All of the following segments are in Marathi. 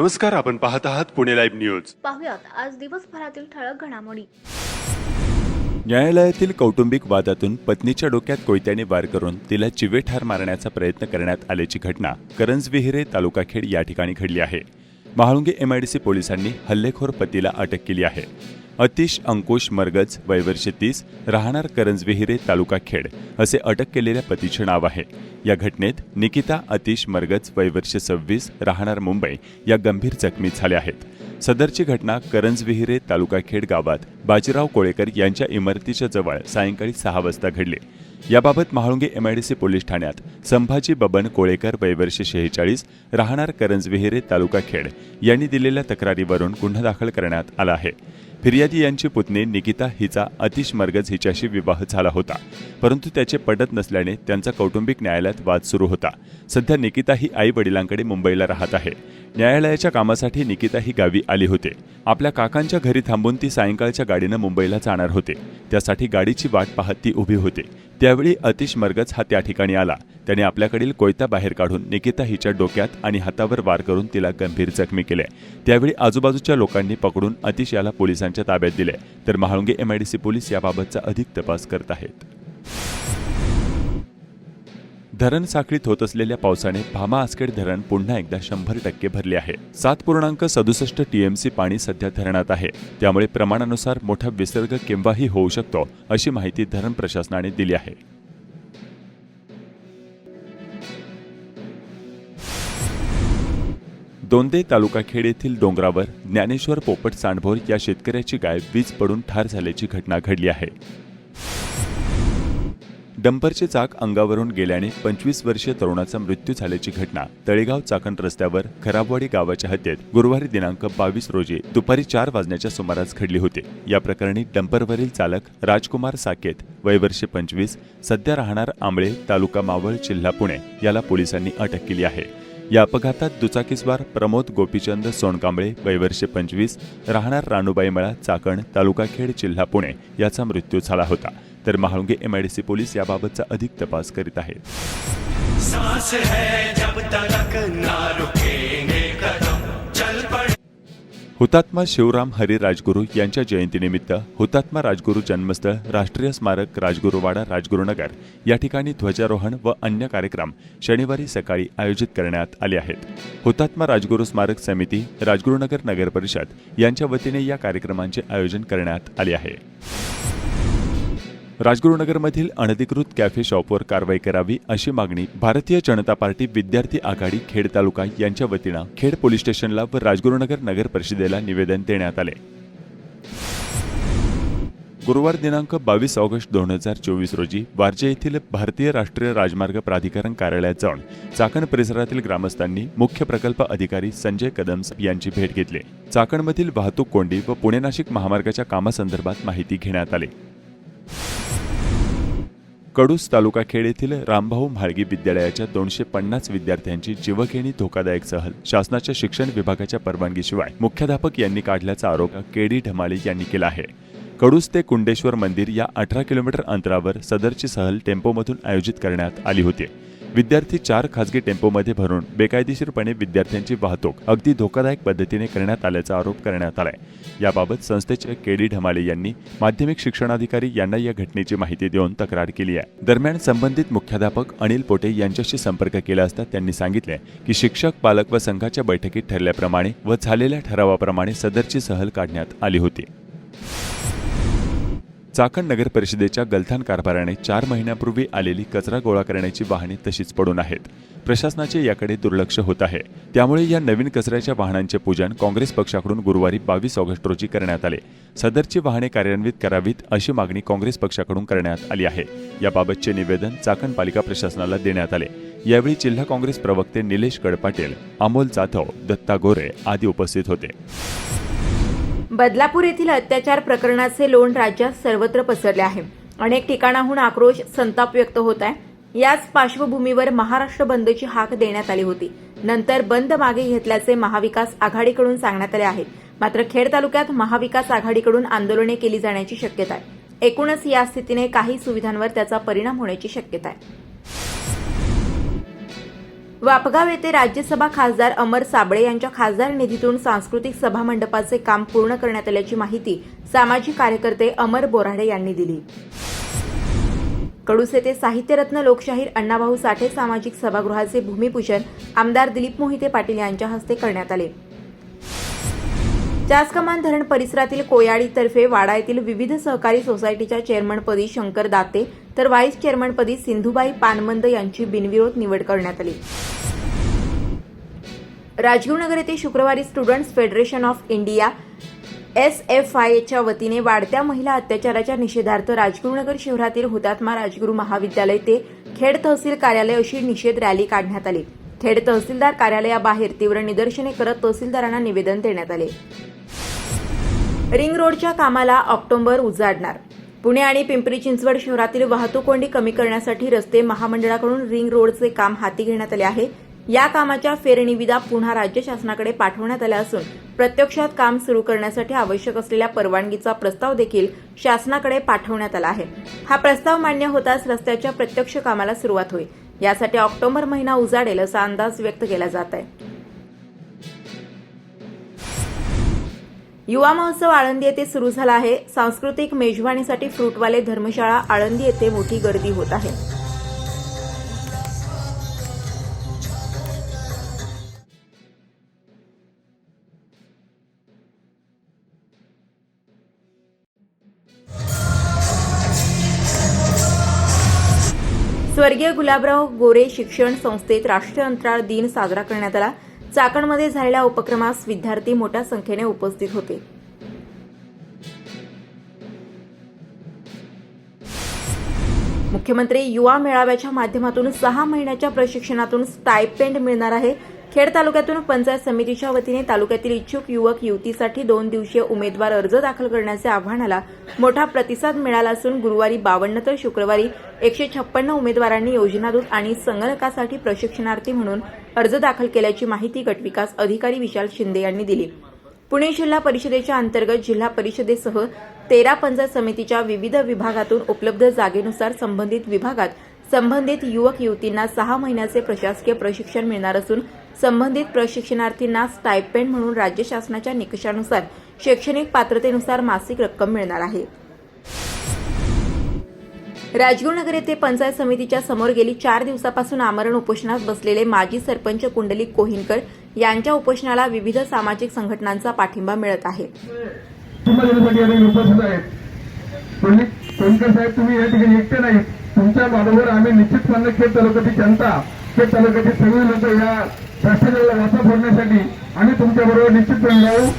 नमस्कार आपण पाहत आहात पुणे लाईव्ह न्यूज. पाहुयात आज दिवसभरातील ठळक घडामोडी. न्यायालयातील कौटुंबिक वादातून पत्नीच्या डोक्यात कोयत्याने वार करून तिला चिवे ठार मारण्याचा प्रयत्न करण्यात आल्याची घटना करंजविहिरे तालुकाखेड या ठिकाणी घडली आहे. महाळुंगे एमआयडीसी पोलिसांनी हल्लेखोर पतीला अटक केली आहे. अतिश अंकुश मरगज वयवर्षे तीस राहणार करंजविहिरे तालुका खेड असे अटक केलेल्या पतीचे नाव आहे. या घटनेत निकिता अतिश मरगज वयवर्षे सव्वीस राहणार मुंबई या गंभीर जखमी झाल्या आहेत. सदरची घटना करंजविहिरे तालुका खेड गावात बाजीराव कोळेकर यांच्या इमारतीच्या जवळ सायंकाळी सहा वाजता घडली. याबाबत महाळुंगे एमआयडीसी पोलीस ठाण्यात संभाजी बबन कोळेकर वयवर्षे शेहेचाळीस राहणार करंजविहिरे तालुका खेड यांनी दिलेल्या तक्रारीवरून गुन्हा दाखल करण्यात आला आहे. फिर्यादी यांची पुतणी निकिता हिचा अतिश मर्गज हिच्याशी विवाह झाला होता. परंतु त्याचे पटत नसल्याने त्यांचा कौटुंबिक न्यायालयात वाद सुरू होता. सध्या निकिता ही आई वडिलांकडे मुंबईला राहत आहे. न्यायालयाच्या कामासाठी निकिता ही गावी आली होते. आपल्या काकांच्या घरी थांबून ती सायंकाळच्या गाडीनं मुंबईला जाणार होते. त्यासाठी गाडीची वाट पाहत ती उभी होते. त्यावेळी अतिश मर्गज हा त्या ठिकाणी आला. त्याने आपल्याकडील कोयता बाहेर काढून निकिता हिच्या डोक्यात आणि हातावर वार करून तिला गंभीर जखमी केले. त्यावेळी आजूबाजूच्या लोकांनी पकडून अतिश याला पोलिसांच्या ताब्यात दिले. तर महाळुंगे एमआयडीसी पोलीस याबाबतचा अधिक तपास करत आहेत. धरण साखळीत होत असलेल्या पावसाने भामा आसखेड धरण पुन्हा एकदा शंभर टक्के भरले आहे. सात पूर्णांक सदुसष्ट टीएमसी पाणी सध्या धरणात आहे. त्यामुळे प्रमाणानुसार मोठा विसर्ग केव्हाही होऊ शकतो अशी माहिती धरण प्रशासनाने दिली आहे. दोंदे तालुका खेड येथील डोंगरावर ज्ञानेश्वर पोपट सांडभोर या शेतकऱ्याची गाय वीज पडून ठार झाल्याची घटना घडली आहे. डंपरचे चाक अंगावरून गेल्याने पंचवीस वर्षीय तरुणाचा मृत्यू झाल्याची घटना तळेगाव चाकण रस्त्यावर खराबवाडी गावाच्या हद्दीत गुरुवारी दिनांक बावीस रोजी दुपारी चार वाजण्याच्या सुमारास घडली होती. या प्रकरणी डंपरवरील चालक राजकुमार साकेत वयवर्षे पंचवीस सध्या राहणार आंबळे तालुका मावळ जिल्हा पुणे याला पोलिसांनी अटक केली आहे. या अपघातात दुचाकीस्वार प्रमोद गोपीचंद सोनकांबळे वयवर्षे पंचवीस राहणार राणूबाई मळा चाकण तालुका खेड जिल्हा पुणे याचा मृत्यू झाला होता. तर महाळुंगे एमआयडीसी पोलीस याबाबतचा अधिक तपास करीत आहेत. हुतात्मा शिवराम हरी राजगुरू यांच्या जयंतीनिमित्त हुतात्मा राजगुरू जन्मस्थळ राष्ट्रीय स्मारक राजगुरुवाडा राजगुरुनगर या ठिकाणी ध्वजारोहण व अन्य कार्यक्रम शनिवारी सकाळी आयोजित करण्यात आले आहेत. हुतात्मा राजगुरू स्मारक समिती राजगुरुनगर नगर परिषद यांच्या वतीने या कार्यक्रमांचे आयोजन करण्यात आले आहे. राजगुरुनगरमधील अनधिकृत कॅफे शॉपवर कारवाई करावी अशी मागणी भारतीय जनता पार्टी विद्यार्थी आघाडी खेड तालुका यांच्या वतीनं खेड पोलीस स्टेशनला व राजगुरुनगर नगर परिषदेला निवेदन देण्यात आले. गुरुवार दिनांक बावीस ऑगस्ट दोन हजार चोवीस रोजी वारजे येथील भारतीय राष्ट्रीय राजमार्ग प्राधिकरण कार्यालयात जाऊन चाकण परिसरातील ग्रामस्थांनी मुख्य प्रकल्प अधिकारी संजय कदम यांची भेट घेतली. चाकणमधील वाहतूक कोंडी व पुणे नाशिक महामार्गाच्या कामासंदर्भात माहिती घेण्यात आली. कडूस तालुका खेड येथील रामभाऊ म्हाळगी विद्यालयाच्या दोनशे पन्नास विद्यार्थ्यांची जीवघेणी धोकादायक सहल शासनाच्या शिक्षण विभागाच्या परवानगीशिवाय मुख्याध्यापक यांनी काढल्याचा आरोप केडी ढमाले यांनी केला आहे. कडूस ते कुंडेश्वर मंदिर या अठरा किलोमीटर अंतरावर सदरची सहल टेम्पोमधून आयोजित करण्यात आली होती. विद्यार्थी चार खासगी टेम्पोमध्ये भरून बेकायदेशीरपणे विद्यार्थ्यांची वाहतूक अगदी धोकादायक पद्धतीने करण्यात आल्याचा आरोप करण्यात आलाय. याबाबत संस्थेचे केडी ढमाले यांनी माध्यमिक शिक्षणाधिकारी यांना या घटनेची माहिती देऊन तक्रार केली आहे. दरम्यान संबंधित मुख्याध्यापक अनिल पोटे यांच्याशी संपर्क केला असता त्यांनी सांगितले की शिक्षक पालक व संघाच्या बैठकीत ठरल्याप्रमाणे व झालेल्या ठरावाप्रमाणे सदरची सहल काढण्यात आली होती. चाकण नगर परिषदेच्या गलथान कारभाराने चार महिन्यापूर्वी आलेली कचरा गोळा करण्याची वाहने तशीच पडून आहेत. प्रशासनाचे याकडे दुर्लक्ष होत आहे. त्यामुळे या नवीन कचऱ्याच्या वाहनांचे पूजन काँग्रेस पक्षाकडून गुरुवारी बावीस ऑगस्ट रोजी करण्यात आले. सदरची वाहने कार्यान्वित करावीत अशी मागणी काँग्रेस पक्षाकडून करण्यात आली आहे. याबाबतचे निवेदन चाकण पालिका प्रशासनाला देण्यात आले. यावेळी जिल्हा काँग्रेस प्रवक्ते निलेश गडपाटील अमोल जाधव दत्ता गोरे आदी उपस्थित होते. बदलापूर येथील अत्याचार प्रकरणाचे लोण राज्यात सर्वत्र पसरले आहे. अनेक ठिकाणाहून आक्रोश संताप व्यक्त होत आहे. याच पार्श्वभूमीवर महाराष्ट्र बंदची हाक देण्यात आली होती. नंतर बंद मागे घेतल्याचे महाविकास आघाडीकडून सांगण्यात आले आहे. मात्र खेड तालुक्यात महाविकास आघाडीकडून आंदोलने केली जाण्याची शक्यता आहे. एकूणच या स्थितीने काही सुविधांवर त्याचा परिणाम होण्याची शक्यता आहे. वापगाव येथे राज्यसभा खासदार अमर साबळे यांच्या खासदार निधीतून सांस्कृतिक सभा मंडपाचे काम पूर्ण करण्यात आल्याची माहिती सामाजिक कार्यकर्ते अमर बोराडे यांनी दिली. कडूस येथे साहित्यरत्न लोकशाहीर अण्णाभाऊ साठे सामाजिक सभागृहाचे भूमिपूजन आमदार दिलीप मोहिते पाटील यांच्या हस्ते करण्यात आले. चासकमान धरण परिसरातील कोयाळीतर्फे वाडा येथील विविध सहकारी सोसायटीच्या चेअरमनपदी शंकर दाते तर व्हाईस चेअरमनपदी सिंधुबाई पानमंद यांची बिनविरोध निवड करण्यात आली. राजगुरुनगर येथे शुक्रवारी students federation of India S F आयच्या वतीने वाढत्या महिला अत्याचाराच्या निषेधार्थ राजगुरुनगर शहरातील हुतात्मा राजगुरू महाविद्यालय ते खेड तहसील कार्यालय अशी निषेध रॅली काढण्यात आली. खेड तहसीलदार कार्यालयाबाहेर तीव्र निदर्शने करत तहसीलदारांना निवेदन देण्यात आले. रिंग रोडच्या कामाला ऑक्टोबर उजाडणार. पुणे आणि पिंपरी चिंचवड शहरातील वाहतूक कोंडी कमी करण्यासाठी रस्ते महामंडळाकडून रिंग रोडचे काम हाती घेण्यात आले आहे. या कामाच्या फेरनिविदा पुन्हा राज्य शासनाकडे पाठवण्यात आल्या असून प्रत्यक्षात काम सुरू करण्यासाठी आवश्यक असलेल्या परवानगीचा प्रस्ताव देखील शासनाकडे पाठवण्यात आला आहे. हा प्रस्ताव मान्य होताच रस्त्याच्या प्रत्यक्ष कामाला सुरुवात होईल. यासाठी ऑक्टोबर महिना उजाडेल असा अंदाज व्यक्त केला जात आहे. युवा महोत्सव आळंदी येथे सुरू झाला आहे. सांस्कृतिक मेजवानीसाठी फ्रूटवाले धर्मशाळा आळंदी येथे मोठी गर्दी होत आहे. स्वर्गीय गुलाबराव गोरे शिक्षण संस्थेत राष्ट्रीय अंतराळ दिन साजरा करण्यात आला. चाकणमध्ये झालेल्या उपक्रमास विद्यार्थी मोठ्या संख्येने उपस्थित होते. मुख्यमंत्री युवा मेळाव्याच्या माध्यमातून सहा महिन्याच्या प्रशिक्षणातून स्टायपेंड मिळणार आहे. खेड तालुक्यातून पंचायत समितीच्या वतीने तालुक्यातील इच्छुक युवक युवतीसाठी दोन दिवसीय उमेदवार अर्ज दाखल करण्याच्या आव्हानाला मोठा प्रतिसाद मिळाला असून गुरुवारी बावन्न तर शुक्रवारी एकशे छप्पन्न उमेदवारांनी योजनादूत आणि संगणकासाठी प्रशिक्षणार्थी म्हणून अर्ज दाखल केल्याची माहिती गटविकास अधिकारी विशाल शिंदे यांनी दिली. पुणे जिल्हा परिषदेच्या अंतर्गत जिल्हा परिषदेसह तेरा पंचायत समितीच्या विविध विभागातून उपलब्ध जागेनुसार संबंधित विभागात संबंधित युवक युवतींना सहा महिन्याचे प्रशासकीय प्रशिक्षण मिळणार असून संबंधित प्रशिक्षणार्थींना स्टायपेंड म्हणून राज्य शासनाच्या निकषानुसार शैक्षणिक पात्रतेनुसार मासिक रक्कम मिळणार आहे. राजगुरुनगर येथे पंचायत समितीच्या समोर गेली चार दिवसापासून आमरण उपोषणात बसलेले माजी सरपंच कुंडलिक कोहिनकर यांच्या उपोषणाला विविध सामाजिक संघटनांचा पाठिंबा मिळत आहे. साहेब तुम्ही या ठिकाणी एकटे नाही तुमच्या आम्ही निश्चितपणे खेड तालुक्याची जनता खेड तालुक्याची सगळी लोक या भ्रष्टाचाराला वाचा फोडण्यासाठी आम्ही निश्चितपणे राहू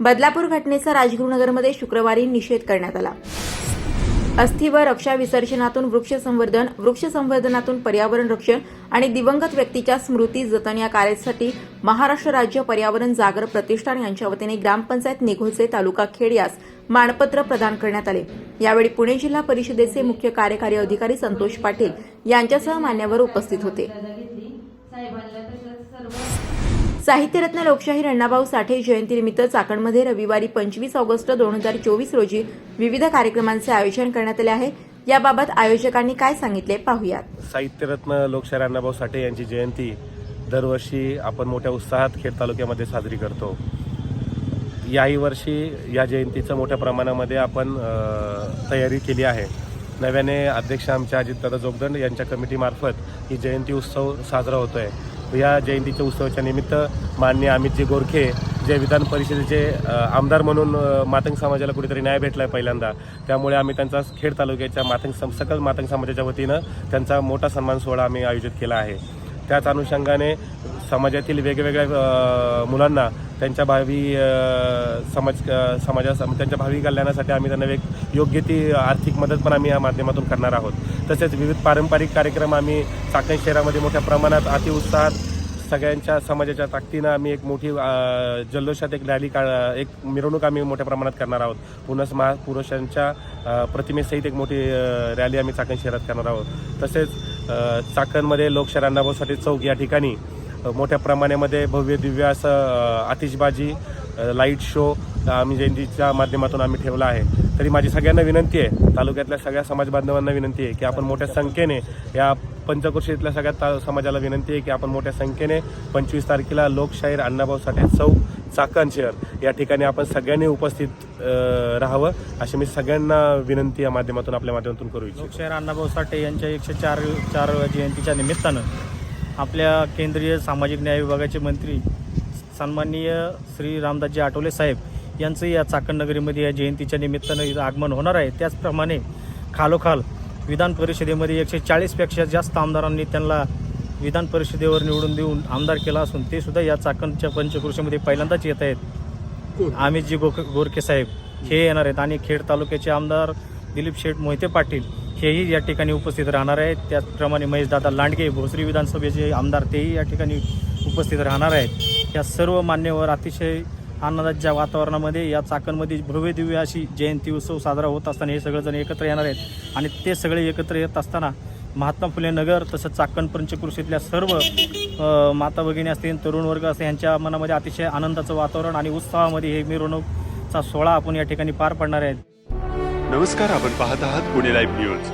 बदलापूर घटनेचा राजगुरुनगरमध्ये शुक्रवारी निषेध करण्यात आला. अस्थि व रक्षा विसर्जनातून वृक्ष संवर्धन वृक्ष संवर्धनातून पर्यावरण रक्षण आणि दिवंगत व्यक्तीच्या स्मृती जतन या कार्यासाठी महाराष्ट्र राज्य पर्यावरण जागर प्रतिष्ठान यांच्या वतीने ग्रामपंचायत निघोचे तालुका खेड यास मानपत्र प्रदान करण्यात आले. यावेळी पुणे जिल्हा परिषदेचे मुख्य कार्यकारी अधिकारी संतोष पाटील यांच्यासह मान्यवर उपस्थित होते. साहित्यरत्न लोकशाहीर अण्णाभाऊ साठे जयंतीनिमित्त चाकणमध्ये रविवारी पंचवीस ऑगस्ट दोन हजार चोवीस रोजी विविध कार्यक्रमांचे आयोजन करण्यात आले आहे. याबाबत आयोजकांनी काय सांगितले पाहूयात. साहित्यरत्न लोकशाहीर अण्णाभाऊ साठे यांची जयंती दरवर्षी आपण मोठ्या उत्साहात खेड तालुक्यामध्ये साजरी करतो. याही वर्षी या जयंतीचं मोठ्या प्रमाणामध्ये आपण तयारी केली आहे. नव्याने अध्यक्ष आमच्या अजितदादा जोगदंड यांच्या कमिटीमार्फत ही जयंती उत्सव साजरा होतो आहे या जयंतीच्या उत्सवाच्या निमित्त मान्य अमितजी गोरखे जे विधान परिषदेचे आमदार म्हणून मातंग समाजाला कुठेतरी न्याय भेटला आहे पहिल्यांदा. त्यामुळे आम्ही त्यांचा खेड तालुक्याच्या मातंग सम सकल मातंग समाजाच्या वतीनं त्यांचा मोठा सन्मान सोहळा आम्ही आयोजित केला आहे. त्याच अनुषंगाने समाजातील वेगवेगळ्या मुलांना त्यांच्या भावी समाज समाजा त्यांच्या भावी कल्याणासाठी आम्ही त्यांना एक योग्य ती आर्थिक मदत पण आम्ही या माध्यमातून करणार आहोत. तसेच विविध पारंपरिक कार्यक्रम आम्ही चाकण शहरामध्ये मोठ्या प्रमाणात अतिउत्साहात सगळ्यांच्या समाजाच्या ताकदीनं आम्ही एक मोठी जल्लोषात एक रॅली का एक मिरवणूक आम्ही मोठ्या प्रमाणात करणार आहोत. पुनस महापुरुषांच्या प्रतिमेसहित एक मोठी रॅली आम्ही चाकण शहरात करणार आहोत. तसेच चाकणमध्ये लोकशाहीर अण्णाभाऊसाठी चौक या ठिकाणी मोठ्या प्रमाणामध्ये भव्य दिव्य असं आतिषबाजी लाइट शो आम्ही जयंतीच्या माध्यमातून आम्ही ठेवला आहे. तरी माझी सगळ्यांना विनंती आहे तालुक्यातल्या सगळ्या समाज बांधवांना विनंती आहे की आपण मोठ्या संख्येने या पंचकृषीतल्या सगळ्या ता- समाजाला विनंती आहे की आपण मोठ्या संख्येने पंचवीस तारखेला लोकशाहीर अण्णाभाऊ साठे चौक चाकण शहर या ठिकाणी आपण सगळ्यांनी उपस्थित राहावं अशी मी सगळ्यांना विनंती या माध्यमातून आपल्या माध्यमातून करू इच्छितो. लोकशाहीर अण्णाभाऊ साठे यांच्या एकशे चार चार जयंतीच्या निमित्तानं आपल्या केंद्रीय सामाजिक न्याय विभागाचे मंत्री सन्माननीय श्री रामदासजी आठवले साहेब यांचं या चाकण नगरीमध्ये या जयंतीच्या निमित्तानं आगमन होणार आहे. त्याचप्रमाणे खालोखाल विधान परिषदेमध्ये एकशे चाळीसपेक्षा जास्त आमदारांनी त्यांना विधान परिषदेवर निवडून देऊन आमदार केला असून ते सुद्धा या चाकणच्या पंचकृषीमध्ये पहिल्यांदाच येत आहेत. अमितजी गोक गोरखे साहेब हे येणार आहेत आणि खेड तालुक्याचे आमदार दिलीप शेठ मोहिते पाटील हेही या ठिकाणी उपस्थित राहणार आहेत. त्याचप्रमाणे महेशदादा लांडगे भोसरी विधानसभेचे आमदार तेही या ठिकाणी उपस्थित राहणार आहेत. या सर्व मान्यवर अतिशय आनंदाच्या वातावरणामध्ये या चाकणमध्ये भव्य दिव्य अशी जयंती उत्सव साजरा होत असताना हे सगळेजण एकत्र येणार आहेत. आणि ते सगळे एकत्र येत असताना महात्मा फुले नगर तसंच चाकण पंचकृषीतल्या सर्व माता भगिनी असतील तरुण वर्ग असतील यांच्या मनामध्ये अतिशय आनंदाचं वातावरण आणि उत्साहामध्ये हे मिरवणूकचा सोहळा आपण या ठिकाणी पार पडणार आहेत. नमस्कार आपण पाहत आहात पुणे लाईव्ह न्यूज